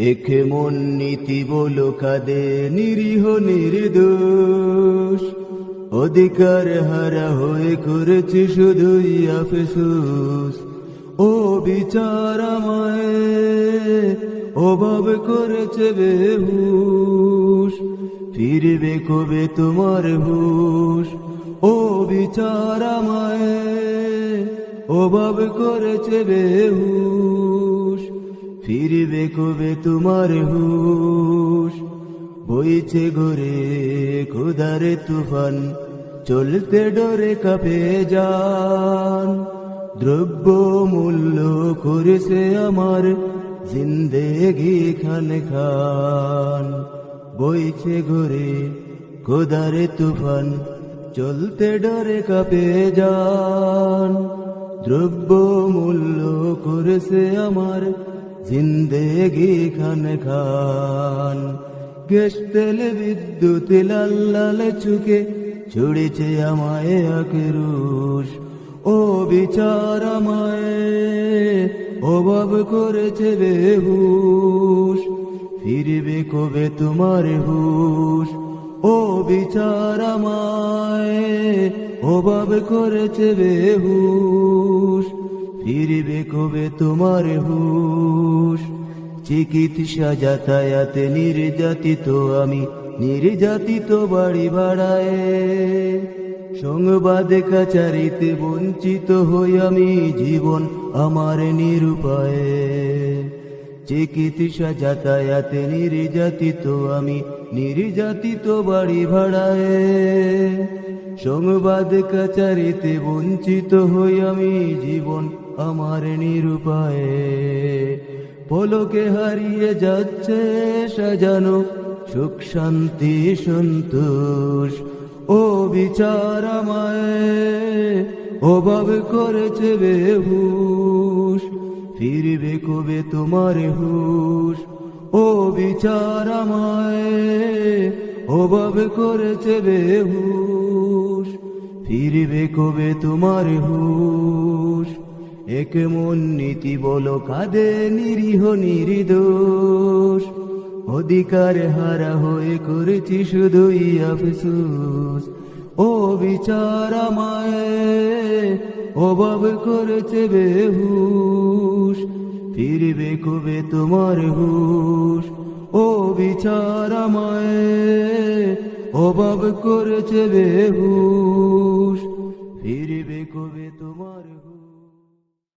একে মন নীতি বলো কাদে নিরীহ নির্দোষ। অধিকার হারা হয়ে করেছি শুধুই আফসুস। ও বিচার আমায় অভাব করেছে বেহুশ। ফিরবে কবে তোমার হুশ? ও বিচার আমায় অভাব করেছে বেহুশ। ফিরবে কবে তোমার হুশ? বইছে ঘরে খুদারে তুফান, চলতে ডরে কাপে যান। দ্রব্য মূল্য করেছে আমার জিন্দেগি খান খান। বইছে ঘরে খোদারে তুফান, চলতে ডরে কাপে যান। দ্রব্য মূল্য করেছে আমার জিন্দেগি খান খান। গ্যাস তেল বিদ্যুৎ লাল লাল চুকে ছুড়েছে আমায় আকেরুষ ও বিচার আমায় অভাব করেছে বেহুশ। ফিরবে কবে তোমার হুশ? ও বিচার আমায় অভাব করেছে বেহুশ। ফিরবে কবে তোমার হুশ? চিকিৎসা যাতায়াতে নির্যাতিত আমি, নির্যাতিত বাড়ি ভাড়ায়। সংবাদ কাচারিতে বঞ্চিত হই আমি, জীবন আমার নিরুপায়ে। চিকিৎসা যাতায়াতে নির্যাতিত আমি, নির্যাতিত বাড়ি ভাড়ায়। সংবাদ কাচারিতে বঞ্চিত হই আমি জীবন আমার নিরুপায়ে। পলকে হারিয়ে যাচ্ছে সাজানো সুখ, শান্তি, সন্তোষ। ও বিচার আমায়, অভাব করেছে বেহুশ। ফিরবে কবে তোমার হুশ? ও বিচার আমায় অভাব করেছে বেহুশ, ফিরবে কবে তোমার হুশ? এক মন নীতি বলো কাঁদে নিরীহ নির্দোষ। অধিকার হারা হয়ে করেছি শুধুই আফসুস। ও বিচার আমায় অভাব করেছে বেহুশ, ফিরবে কবে তোমার হুশ? ও বিচার মায়ে অভাব করেছে বেহুশ, ফিরবে কবে তোমার